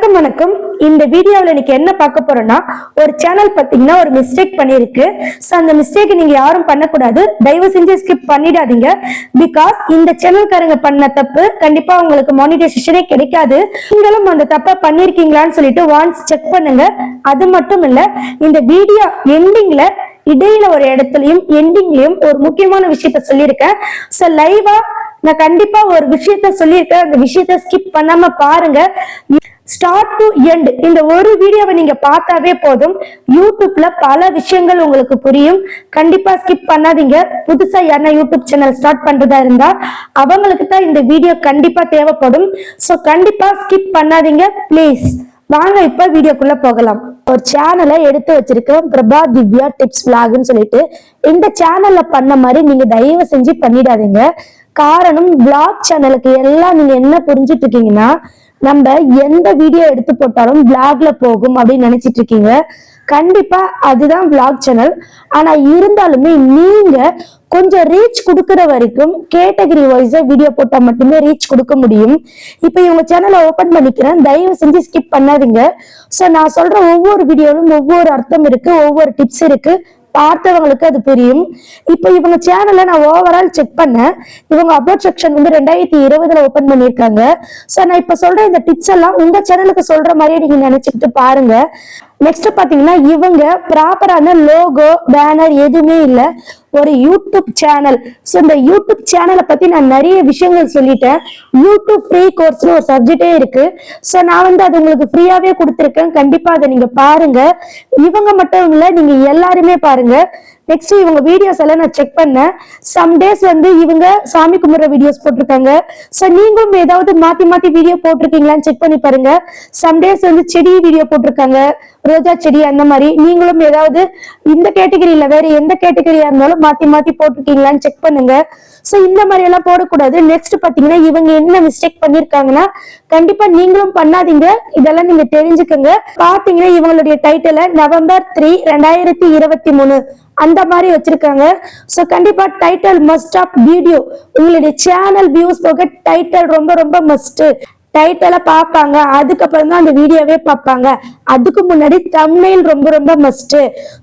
வணக்கம் வணக்கம். இந்த வீடியோவில் இன்னைக்கு என்ன பார்க்க போறோம்னா ஒரு சேனல் பார்த்தீங்கன்னா ஒரு மிஸ்டேக் பண்ணியிருக்கு. ஸோ அந்த மிஸ்டேக் நீங்க யாரும் பண்ணக்கூடாது. தயவு செஞ்சு ஸ்கிப் பண்ணிடாதீங்க. பிகாஸ் இந்த சேனல்காரங்க பண்ண தப்பு கண்டிப்பா உங்களுக்கு மானிட்டைசேஷனே கிடைக்காது. நீங்களும் அந்த தப்பை பண்ணியிருக்கீங்களான்னு சொல்லிட்டு வான்ஸ் செக் பண்ணுங்க. அது மட்டும் இல்ல இந்த வீடியோ எண்டிங்ல இடையில ஒரு இடத்துலயும் எண்டிங்லயும் ஒரு முக்கியமான விஷயத்த சொல்லியிருக்கேன். ஸோ லைவா நான் கண்டிப்பா ஒரு விஷயத்த சொல்லியிருக்கேன். அந்த விஷயத்த ஸ்கிப் பண்ணாம பாருங்க. ஸ்டார்ட் டு எண்ட் இந்த ஒரு வீடியோவை நீங்க பார்த்தாவே போதும். யூடியூப்ல பல விஷயங்கள் உங்களுக்கு புரியும். கண்டிப்பா ஸ்கிப் பண்ணாதீங்க. புதுசா யாரா யூடியூப் சேனல் ஸ்டார்ட் பண்றதா இருந்தா அவங்களுக்கு தான் இந்த வீடியோ கண்டிப்பா தேவைப்படும். ஸோ கண்டிப்பா ஸ்கிப் பண்ணாதீங்க. ப்ளீஸ் வாங்க இப்ப வீடியோக்குள்ள போகலாம். ஒரு சேனலை எடுத்து வச்சிருக்கேன் பிரபா திவ்யா டிப்ஸ் விளாக்னு சொல்லிட்டு. இந்த சேனல்ல பண்ண மாதிரி நீங்க தயவு செஞ்சு பண்ணிடாதீங்க. காரணம் பிளாக் சேனலுக்கு எல்லாம் நீங்க என்ன புரிஞ்சிட்டு இருக்கீங்கன்னா நம்ம எந்த வீடியோ எடுத்து போட்டாலும் பிளாக்ல போகும் அப்படின்னு நினைச்சிட்டு இருக்கீங்க கண்டிப்பா அதுதான் பிளாக் சேனல் ஆனா இருந்தாலுமே நீங்க கொஞ்சம் ரீச் கொடுக்குற வரைக்கும் கேட்டகரி வைஸா வீடியோ போட்டா மட்டுமே ரீச் கொடுக்க முடியும். இப்போ இவங்க சேனலை ஓபன் பண்ணிக்கிறேன். தயவு செஞ்சு ஸ்கிப் பண்ணாதீங்க. ஸோ நான் சொல்ற ஒவ்வொரு வீடியோலும் ஒவ்வொரு அர்த்தம் இருக்கு ஒவ்வொரு டிப்ஸ் இருக்கு. பார்த்தவங்களுக்கு அது புரியும். இப்போ இவங்க சேனலை நான் ஓவரால் செக் பண்ணேன். இவங்க அப்லோட் செக்ஷன் வந்து ரெண்டாயிரத்தி இருபதுல ஓபன் பண்ணியிருக்காங்க. ஸோ நான் இப்போ சொல்ற இந்த டிப்ஸ் எல்லாம் உங்க சேனலுக்கு சொல்ற மாதிரியே நீங்க நினைச்சுக்கிட்டு பாருங்க. நெக்ஸ்ட் பாத்தீங்கன்னா இவங்க ப்ராப்பரான லோகோ பேனர் எதுவுமே இல்லை. ஒரு யூடியூப் சேனல் ஸோ இந்த யூடியூப் சேனலை பத்தி நான் நிறைய விஷயங்கள் சொல்லிட்டேன். யூடியூப் ஃப்ரீ கோர்ஸ்னு ஒரு சப்ஜெக்டே இருக்கு. ஸோ நான் வந்து அது உங்களுக்கு ஃப்ரீயாவே கொடுத்துருக்கேன். கண்டிப்பா அதை நீங்க பாருங்க. இவங்க மட்டும் இல்ல நீங்க எல்லாருமே பாருங்க. நெக்ஸ்ட் இவங்க வீடியோஸ் எல்லாம் நான் செக் பண்ணேன். சம் டேஸ் வந்து இவங்க சாமி கும்பிட்ற வீடியோஸ் போட்டிருக்காங்க. ஸோ நீங்களும் ஏதாவது மாத்தி மாத்தி வீடியோ போட்டிருக்கீங்களான்னு செக் பண்ணி பாருங்க. சம் டேஸ் வந்து செடி வீடியோ போட்டிருக்காங்க. ரோஜா செடி அந்த மாதிரி. நீங்களும் ஏதாவது இந்த கேட்டகரியில வேற எந்த கேட்டகரியா இருந்தாலும் மாத்தி மாத்தி போட்டிருக்கீங்களான்னு செக் பண்ணுங்க. ஸோ இந்த மாதிரி எல்லாம் போடக்கூடாது. நெக்ஸ்ட் பாத்தீங்கன்னா இவங்க என்ன மிஸ்டேக் பண்ணிருக்காங்கன்னா கண்டிப்பா நீங்களும் பண்ணாதீங்க. இதெல்லாம் நீங்க தெரிஞ்சுக்கோங்க. பாத்தீங்கன்னா இவங்களுடைய டைட்டில நவம்பர் த்ரீ ரெண்டாயிரத்தி இருபத்தி மூணு. அந்த மாதிரி வச்சிருக்காங்க. ஸோ கண்டிப்பா டைட்டில் மஸ்ட் ஆஃப் வீடியோ உங்களுடைய சேனல் வியூஸ் போக டைட்டில் ரொம்ப ரொம்ப மஸ்ட் டைட்டெல்லாம் பார்ப்பாங்க. அதுக்கப்புறம் தான் அந்த வீடியோவே பார்ப்பாங்க. அதுக்கு முன்னாடி தம்னைல் ரொம்ப ரொம்ப மஸ்ட்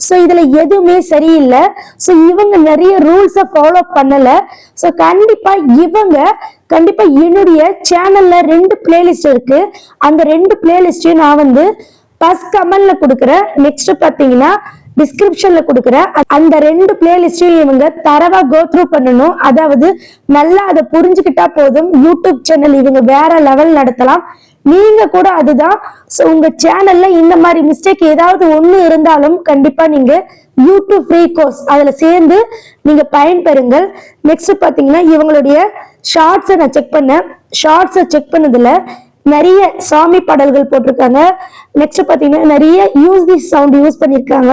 ஸோ இதுல எதுவுமே சரியில்லை. ஸோ இவங்க நிறைய ரூல்ஸை ஃபாலோ பண்ணல. ஸோ கண்டிப்பா இவங்க கண்டிப்பா என்னுடைய சேனல்ல ரெண்டு பிளேலிஸ்ட் இருக்கு. அந்த ரெண்டு பிளேலிஸ்ட்டையும் நான் வந்து பஸ் கமல்ல கொடுக்குறேன். நெக்ஸ்ட் பார்த்தீங்கன்னா டிஸ்கிரிப்ஷன்ல கொடுக்குறேன் அந்த ரெண்டு பிளேலிஸ்டையும் இவங்க தரவா கோ த்ரூ பண்ணணும். அதாவது நல்லா அதை புரிஞ்சுக்கிட்டா போதும். யூடியூப் சேனல் இவங்க வேற லெவல் நடத்தலாம். நீங்க கூட அதுதான். ஸோ உங்க சேனல்ல இந்த மாதிரி மிஸ்டேக் ஏதாவது ஒண்ணு இருந்தாலும் கண்டிப்பா நீங்க யூடியூப் ஃப்ரீ கோர்ஸ் அதுல சேர்ந்து நீங்க பயன்பெறுங்கள். நெக்ஸ்ட் பாத்தீங்கன்னா இவங்களுடைய ஷார்ட்ஸை நான் செக் பண்ணேன். ஷார்ட்ஸை செக் பண்ணதுல நிறைய சாமி பாடல்கள் போட்டிருக்காங்க. நெக்ஸ்ட் பாத்தீங்கன்னா நிறைய யூஸ் தி சவுண்ட் யூஸ் பண்ணிருக்காங்க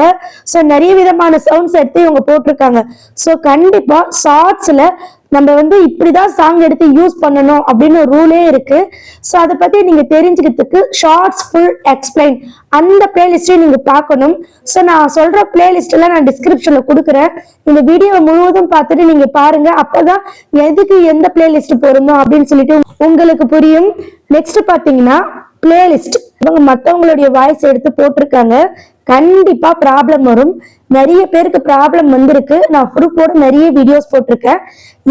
ஸோ நிறைய விதமான சவுண்ட்ஸ் எடுத்து இவங்க போட்டிருக்காங்க. ஸோ கண்டிப்பா ஷார்ட்ஸ்ல நம்ம வந்து இப்படிதான் சாங் எடுத்து யூஸ் பண்ணணும் அப்படின்னு ஒரு ரூலே இருக்கு. ஸோ அதை பத்தி நீங்க தெரிஞ்சுக்கிறதுக்கு ஷார்ட்ஸ் ஃபுல் எக்ஸ்பிளைன் அந்த பிளேலிஸ்டையும் நீங்க பார்க்கணும். ஸோ நான் சொல்ற பிளேலிஸ்ட் எல்லாம் நான் டிஸ்கிரிப்ஷன்ல கொடுக்குறேன். இந்த வீடியோ முழுவதும் பார்த்துட்டு நீங்க பாருங்க. அப்பதான் எதுக்கு எந்த பிளேலிஸ்ட் பொருந்தும் அப்படின்னு சொல்லிட்டு உங்களுக்கு புரியும். நெக்ஸ்ட் பாத்தீங்கன்னா பிளேலிஸ்ட் இவங்க மத்தவங்களுடைய வாய்ஸ் எடுத்து போட்டிருக்காங்க. கண்டிப்பா ப்ராப்ளம் வரும். நிறைய பேருக்கு ப்ராப்ளம் வந்திருக்கு. நான் குரூப்போட நிறைய வீடியோஸ் போட்டிருக்கேன்.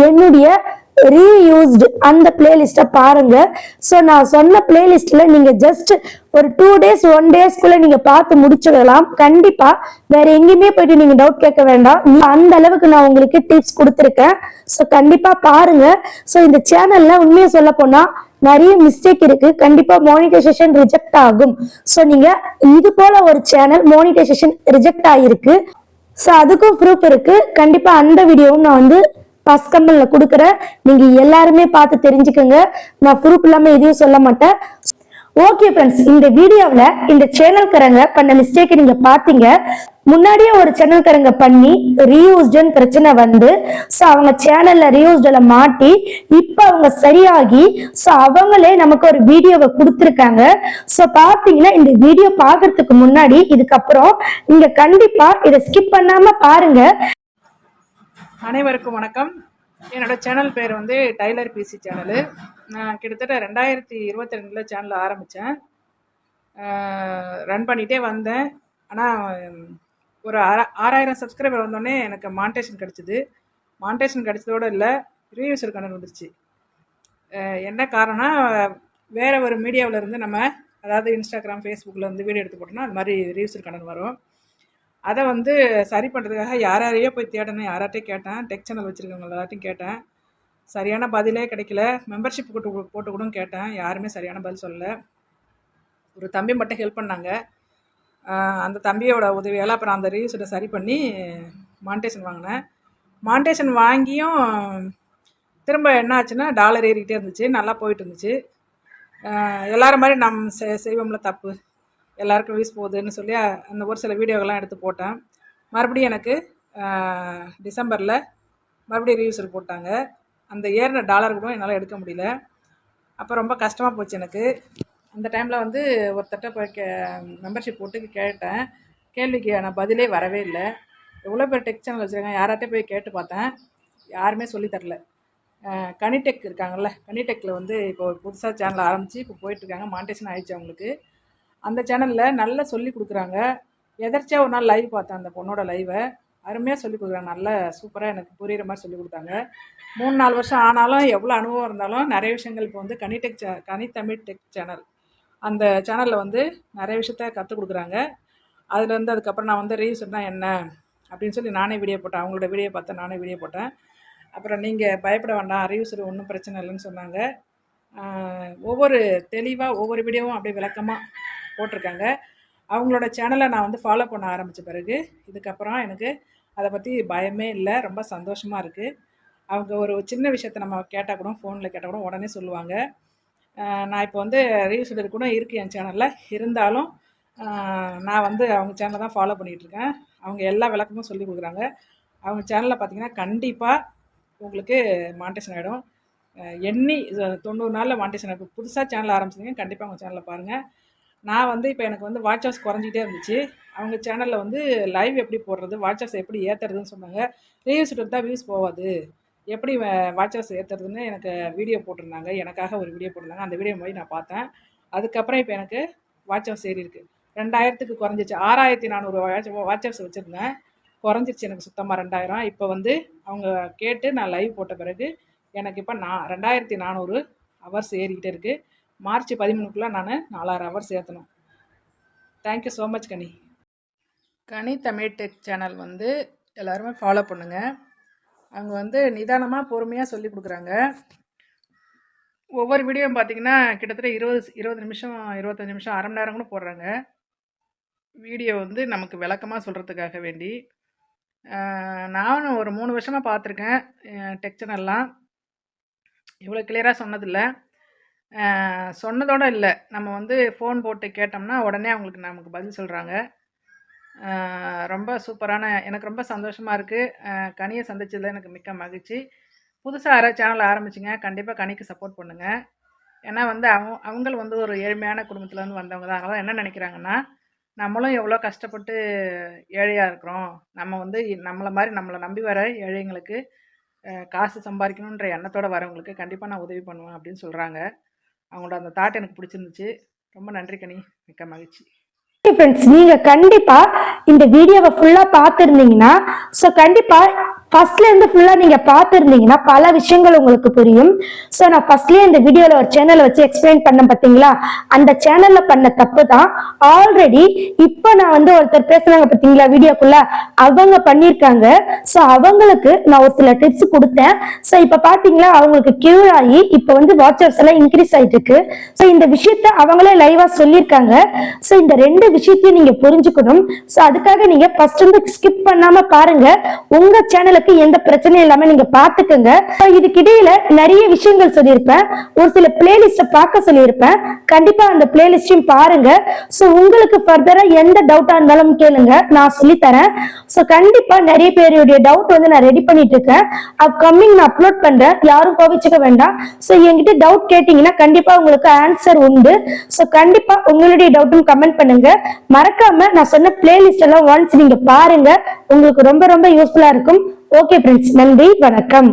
என்னுடைய ரீயூஸ்டு அந்த பிளேலிஸ்ட்டை பாருங்க. ஸோ நான் சொன்ன பிளேலிஸ்ட்ல நீங்க ஜஸ்ட் ஒரு டூ டேஸ் ஒன் டேஸ்க்குள்ள நீங்க பார்த்து முடிச்சிடலாம் கண்டிப்பா வேற எங்கேயுமே போயிட்டு நீங்க டவுட் கேட்க வேண்டாம். அந்த அளவுக்கு நான் உங்களுக்கு டிப்ஸ் கொடுத்துருக்கேன். ஸோ கண்டிப்பா பாருங்க. ஸோ இந்த சேனல்ல உண்மையை சொல்ல போனா நிறைய மிஸ்டேக் இருக்கு. கண்டிப்பா மானிட்டைசேஷன் ரிஜெக்ட் ஆகும். ஸோ நீங்க இது போல ஒரு சேனல் மானிட்டைசேஷன் ரிஜெக்ட் ஆகிருக்கு ஸோ அதுக்கும் ப்ரூஃப் இருக்கு. கண்டிப்பா அந்த வீடியோவும் நான் வந்து பஸ் கம்பல்ல கொடுக்குறேன். நீங்க எல்லாருமே பார்த்து தெரிஞ்சுக்கோங்க. நான் ப்ரூஃப் இல்லாம எதையும் சொல்ல மாட்டேன். ஓகே ஃப்ரெண்ட்ஸ் இந்த வீடியோவில் இந்த சேனல்காரங்க பண்ண மிஸ்டேக் நீங்க பார்த்தீங்க முன்னாடியே ஒரு சேனல்காரங்க பண்ணி ரீயூஸ்டுன்னு பிரச்சனை வந்து ஸோ அவங்க சேனல்ல ரீயூஸ்டில் மாட்டி இப்போ அவங்க சரியாகி ஸோ அவங்களே நமக்கு ஒரு வீடியோவை கொடுத்துருக்காங்க. ஸோ பார்த்தீங்கன்னா இந்த வீடியோ பார்க்கறதுக்கு முன்னாடி இதுக்கப்புறம் நீங்க கண்டிப்பா இதை ஸ்கிப் பண்ணாம பாருங்க. அனைவருக்கும் வணக்கம். என்னோடய சேனல் பேர் வந்து டைலர் பிசி சேனலு. நான் கிட்டத்தட்ட ரெண்டாயிரத்தி இருபத்தி ரெண்டில் சேனல் ஆரம்பித்தேன் ரன் பண்ணிகிட்டே வந்தேன். ஆனால் ஒரு ஆறா ஆறாயிரம் சப்ஸ்கிரைபர் வந்தோடனே எனக்கு மான்டேஷன் கிடச்சிது. மான்டேஷன் கிடச்சதோடு இல்லை ரிவ்யூஸர் கணக்கு வந்துருச்சு. என்ன காரணம்னா வேறு ஒரு மீடியாவில் இருந்து நம்ம அதாவது இன்ஸ்டாகிராம் ஃபேஸ்புக்கில் வந்து வீடியோ எடுத்து போட்டோம்னா அது மாதிரி ரிவ்யூஸர் கணக்கு வரும். அதை வந்து சரி பண்ணுறதுக்காக யார் யாரையோ போய் தேடணும். யார்கிட்டயும் கேட்டேன். டெக் சேனல் வச்சுருக்கவங்க எல்லாத்தையும் கேட்டேன். சரியான பதிலே கிடைக்கல. மெம்பர்ஷிப் போட்டு போட்டு கூட கேட்டேன். யாருமே சரியான பதில் சொல்லலை. ஒரு தம்பி மட்டும் ஹெல்ப் பண்ணாங்க. அந்த தம்பியோட உதவியால் அப்புறம் அந்த ரிவ்யூஸை சரி பண்ணி மானிட்டேஷன் வாங்கினேன். மானிட்டேஷன் வாங்கியும் திரும்ப என்ன ஆச்சுன்னா டாலர் ஏறிக்கிட்டே இருந்துச்சு. நல்லா போயிட்டு இருந்துச்சு. எல்லோரும் எல்லாரும் மாதிரி நம் செ- செய்வோம்ல தப்பு. எல்லாருக்கும் வீஸ் போகுதுன்னு சொல்லி அந்த ஒரு சில வீடியோக்கெல்லாம் எடுத்து போட்டேன். மறுபடியும் எனக்கு டிசம்பரில் மறுபடியும் ரிவ்யூஸர் போட்டாங்க. அந்த ஏறின டாலர் கூட என்னால் எடுக்க முடியல. அப்போ ரொம்ப கஷ்டமாக போச்சு எனக்கு. அந்த டைமில் வந்து ஒருத்தட்ட போய் கே மெம்பர்ஷிப் போட்டு கேட்டேன். கேள்விக்கு நான் பதிலே வரவே இல்லை. எவ்வளோ பேர் டெக் சேனல் வச்சுருக்காங்க யார்கிட்டயும் போய் கேட்டு பார்த்தேன். யாருமே சொல்லித் தரல. கனிடெக் இருக்காங்கல்ல கனிடெக்கில் வந்து இப்போ புதுசாக சேனல் ஆரம்பித்து இப்போ போயிட்டுருக்காங்க மாண்டேஷன் ஆயிடுச்சு அவங்களுக்கு. அந்த சேனலில் நல்லா சொல்லி கொடுக்குறாங்க. எதர்ச்சியாக ஒரு நாள் லைவ் பார்த்தேன் அந்த பொண்ணோட லைவை அருமையாக சொல்லி கொடுக்குறாங்க. நல்லா சூப்பராக எனக்கு புரிகிற மாதிரி சொல்லி கொடுத்தாங்க. மூணு நாலு வருஷம் ஆனாலும் எவ்வளோ அனுபவம் இருந்தாலும் நிறைய விஷயங்கள் இப்போ வந்து கனிடெக் சே கனித்தமிழ் டெக் சேனல் அந்த சேனலில் வந்து நிறைய விஷயத்த கற்றுக் கொடுக்குறாங்க. அதுலேருந்து அதுக்கப்புறம் நான் வந்து ரீல்ஸ்னா என்ன அப்படின்னு சொல்லி நானே வீடியோ போட்டேன். அவங்களோட வீடியோ பார்த்தேன் நானே வீடியோ போட்டேன். அப்புறம் நீங்கள் பயப்பட வேண்டாம். ரிவ்யூஸர் ஒன்றும் பிரச்சனை இல்லைன்னு சொன்னாங்க. ஒவ்வொரு தெளிவாக ஒவ்வொரு வீடியோவும் அப்படியே விளக்கமாக போட்டிருக்காங்க. அவங்களோட சேனலை நான் வந்து ஃபாலோ பண்ண ஆரம்பித்த பிறகு இதுக்கப்புறம் எனக்கு அதை பற்றி பயமே இல்லை ரொம்ப சந்தோஷமாக இருக்குது அவங்க ஒரு சின்ன விஷயத்த நம்ம கேட்டால் கூட ஃபோனில் கேட்டால் கூட உடனே சொல்லுவாங்க. நான் இப்போ வந்து ரீல்ஸ் கூட இருக்குது என் சேனலில் இருந்தாலும் நான் வந்து அவங்க சேனலை தான் ஃபாலோ பண்ணிகிட்ருக்கேன் அவங்க எல்லா விளக்கமும் சொல்லி கொடுக்குறாங்க. அவங்க சேனலில் பார்த்தீங்கன்னா கண்டிப்பாக உங்களுக்கு மாண்டேஷன் ஆகிடும் எண்ணி தொண்ணூறு நாளில் மாண்டேஷன் ஆகிடும் புதுசாக சேனல் ஆரம்பிச்சிங்க கண்டிப்பாக அவங்க சேனலில் பாருங்கள் நான் வந்து இப்போ எனக்கு வந்து வாட்ச் குறைஞ்சிட்டே இருந்துச்சு. அவங்க சேனலில் வந்து லைவ் எப்படி போடுறது வாட்ச் எப்படி ஏற்றுறதுன்னு சொன்னாங்க. ரீல்ஸ் தான் வியூஸ் போகாது எப்படி வாட்ச் ஏற்றுறதுன்னு எனக்கு வீடியோ போட்டிருந்தாங்க. எனக்காக ஒரு வீடியோ போட்டிருந்தாங்க. அந்த வீடியோ போய் நான் பார்த்தேன். அதுக்கப்புறம் இப்போ எனக்கு வாட்ச் ஹவர்ஸ் ஏறி இருக்குது ரெண்டாயிரத்துக்கு குறைஞ்சிச்சு. ஆறாயிரத்தி நானூறு வாட்ச் வச்சுருந்தேன். குறைஞ்சிருச்சு எனக்கு சுத்தமாக ரெண்டாயிரம். இப்போ வந்து அவங்க கேட்டு நான் லைவ் போட்ட பிறகு எனக்கு இப்போ நான் ரெண்டாயிரத்தி நானூறு ஹவர்ஸ் ஏறிக்கிட்டே இருக்குது மார்ச் பதிமூணுக்குள்ளே நான் நாலாயிரம் hour சேர்த்தணும் thank you so much Kani. Kani Tamil tech channel வந்து எல்லாருமே ஃபாலோ பண்ணுங்கள் அவங்க வந்து நிதானமாக பொறுமையாக சொல்லி கொடுக்குறாங்க. ஒவ்வொரு வீடியோவும் பார்த்தீங்கன்னா கிட்டத்தட்ட இருபது இருபது நிமிஷம் இருபத்தஞ்சி நிமிஷம் அரை மணி நேரம் கூட போடுறாங்க. வீடியோ வந்து நமக்கு விளக்கமாக சொல்கிறதுக்காக வேண்டி. நானும் ஒரு மூணு வருஷமாக பார்த்துருக்கேன் டெக் சேனல்லாம். இவ்வளோ கிளியராக சொன்னதில்லை. சொன்னதோடு இல்லை. நம்ம வந்து ஃபோன் போட்டு கேட்டோம்னா உடனே அவங்களுக்கு நமக்கு பதில் சொல்கிறாங்க ரொம்ப சூப்பரான எனக்கு ரொம்ப சந்தோஷமாக இருக்குது கனியை சந்திச்சதில் எனக்கு மிக்க மகிழ்ச்சி. புதுசாக யாராவது சேனல் ஆரம்பிச்சிங்க. கண்டிப்பாக கனிக்கு சப்போர்ட் பண்ணுங்கள் ஏன்னா வந்து அவங்க அவங்களும் வந்து ஒரு ஏழ்மையான குடும்பத்துலேருந்து வந்தவங்க தான். அதனால் என்ன நினைக்கிறாங்கன்னா நம்மளும் எவ்வளோ கஷ்டப்பட்டு ஏழையாக இருக்கிறோம். நம்ம வந்து நம்மளை மாதிரி நம்மளை நம்பி வர ஏழைங்களுக்கு காசு சம்பாதிக்கணுன்ற எண்ணத்தோட வரவங்களுக்கு கண்டிப்பாக நான் உதவி பண்ணுவேன் அப்படின்னு சொல்கிறாங்க அவங்களோட அந்த தாட் எனக்கு பிடிச்சிருந்துச்சு. ரொம்ப நன்றி கனி. மிக்க மகிழ்ச்சி. ஃப்ரெண்ட்ஸ் நீங்கள் கண்டிப்பாக இந்த வீடியோவை ஃபுல்லாக பார்த்துருந்தீங்கன்னா ஸோ கண்டிப்பாக ஃபர்ஸ்ட்ல இருந்து ஃபுல்லா நீங்க பார்த்துருந்தீங்கன்னா பல விஷயங்கள் உங்களுக்கு புரியும். ஸோ நான் ஃபர்ஸ்ட்லயே இந்த வீடியோல ஒரு சேனலை வச்சு எக்ஸ்பிளைன் பண்ண பாத்தீங்களா? அந்த சேனல்ல பண்ண தப்பு தான் ஆல்ரெடி இப்போ நான் வந்து ஒருத்தர் பேசுனாங்க பாத்தீங்களா வீடியோக்குள்ள? அவங்க பண்ணியிருக்காங்க. ஸோ அவங்களுக்கு நான் ஒரு சில டிப்ஸ் கொடுத்தேன். ஸோ இப்போ பாத்தீங்களா? அவங்களுக்கு கியூர் ஆகி இப்போ வந்து வாட்சர்ஸ் எல்லாம் இன்க்ரீஸ் ஆயிட்டு இருக்கு ஸோ இந்த விஷயத்த அவங்களே லைவா சொல்லியிருக்காங்க. ஸோ இந்த ரெண்டு விஷயத்தையும் நீங்க புரிஞ்சுக்கணும். ஸோ அதுக்காக நீங்க ஃபர்ஸ்ட் வந்து ஸ்கிப் பண்ணாம பாருங்க. உங்க சேனலுக்கு எந்த பிரச்சனையும் இல்லாம நீங்க பாத்துக்கோங்க. இதுக்கிடையில நிறைய விஷயங்கள் சொல்லியிருப்பேன். ஒரு சில பிளேலிஸ்ட பார்க்க சொல்லியிருப்பேன். கண்டிப்பா அந்த பிளேலிஸ்டையும் பாருங்க. ஸோ உங்களுக்கு ஃபர்தரா எந்த டவுட்டா இருந்தாலும் கேளுங்க. நான் சொல்லி தரேன் ஸோ கண்டிப்பா நிறைய பேருடைய டவுட் வந்து நான் ரெடி பண்ணிட்டு இருக்கேன் அப்கமிங் நான் அப்லோட் பண்றேன். யாரும் கோவிச்சுக்க வேண்டாம். ஸோ என்கிட்ட டவுட் கேட்டீங்கன்னா கண்டிப்பா உங்களுக்கு ஆன்சர் உண்டு. ஸோ கண்டிப்பா உங்களுடைய டவுட்டும் கமெண்ட் பண்ணுங்க. மறக்காம நான் சொன்ன பிளேலிஸ்ட் எல்லாம் ஒன்ஸ் நீங்க பாருங்க. உங்களுக்கு ரொம்ப ரொம்ப யூஸ்ஃபுல்லா இருக்கும். ஓகே ஃப்ரெண்ட்ஸ் நன்றி வணக்கம்.